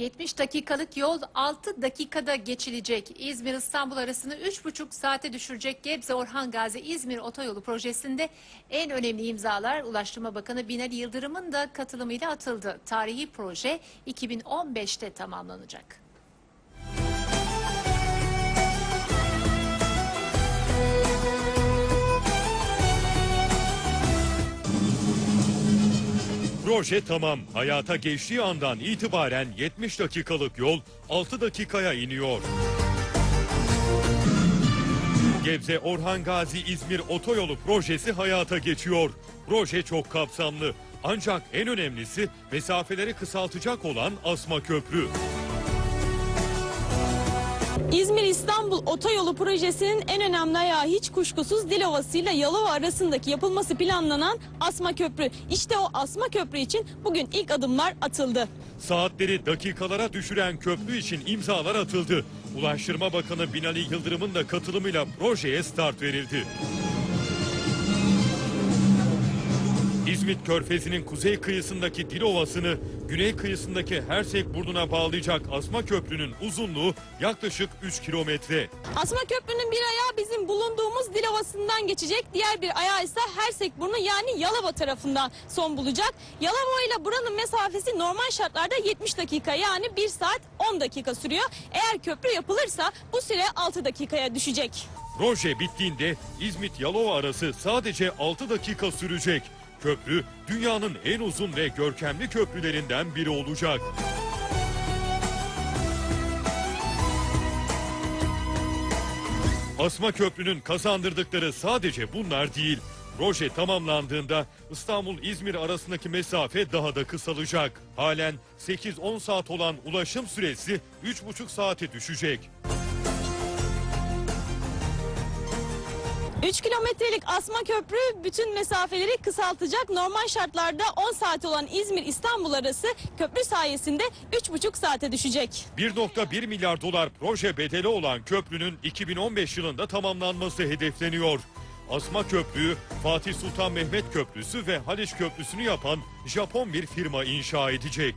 70 dakikalık yol 6 dakikada geçilecek. İzmir-İstanbul arasını 3,5 saate düşürecek Gebze Orhan Gazi İzmir Otoyolu projesinde en önemli imzalar Ulaştırma Bakanı Binali Yıldırım'ın da katılımıyla atıldı. Tarihi proje 2015'te tamamlanacak. Proje tamam. Hayata geçtiği andan itibaren 70 dakikalık yol 6 dakikaya iniyor. Gebze Orhan Gazi İzmir Otoyolu projesi hayata geçiyor. Proje çok kapsamlı. Ancak en önemlisi mesafeleri kısaltacak olan Asma Köprü. İzmir-İstanbul Otoyolu projesinin en önemli ayağı hiç kuşkusuz Dilovası ile Yalova arasındaki yapılması planlanan Asma Köprü. İşte o Asma Köprü için bugün ilk adımlar atıldı. Saatleri dakikalara düşüren köprü için imzalar atıldı. Ulaştırma Bakanı Binali Yıldırım'ın da katılımıyla projeye start verildi. İzmit Körfezi'nin kuzey kıyısındaki Dilovası'nı güney kıyısındaki Hersek Burnu'na bağlayacak Asma Köprü'nün uzunluğu yaklaşık 3 kilometre. Asma Köprü'nün bir ayağı bizim bulunduğumuz Dilovası'ndan geçecek. Diğer bir ayağı ise Hersekburnu yani Yalova tarafından son bulacak. Yalova ile buranın mesafesi normal şartlarda 70 dakika yani 1 saat 10 dakika sürüyor. Eğer köprü yapılırsa bu süre 6 dakikaya düşecek. Proje bittiğinde İzmit-Yalova arası sadece 6 dakika sürecek. Köprü dünyanın en uzun ve görkemli köprülerinden biri olacak. Asma Köprü'nün kazandırdıkları sadece bunlar değil. Proje tamamlandığında İstanbul-İzmir arasındaki mesafe daha da kısalacak. Halen 8-10 saat olan ulaşım süresi 3,5 saate düşecek. 3 kilometrelik Asma Köprü bütün mesafeleri kısaltacak. Normal şartlarda 10 saat olan İzmir-İstanbul arası köprü sayesinde 3,5 saate düşecek. 1.1 milyar dolar proje bedeli olan köprünün 2015 yılında tamamlanması hedefleniyor. Asma Köprü'yü Fatih Sultan Mehmet Köprüsü ve Haliç Köprüsü'nü yapan Japon bir firma inşa edecek.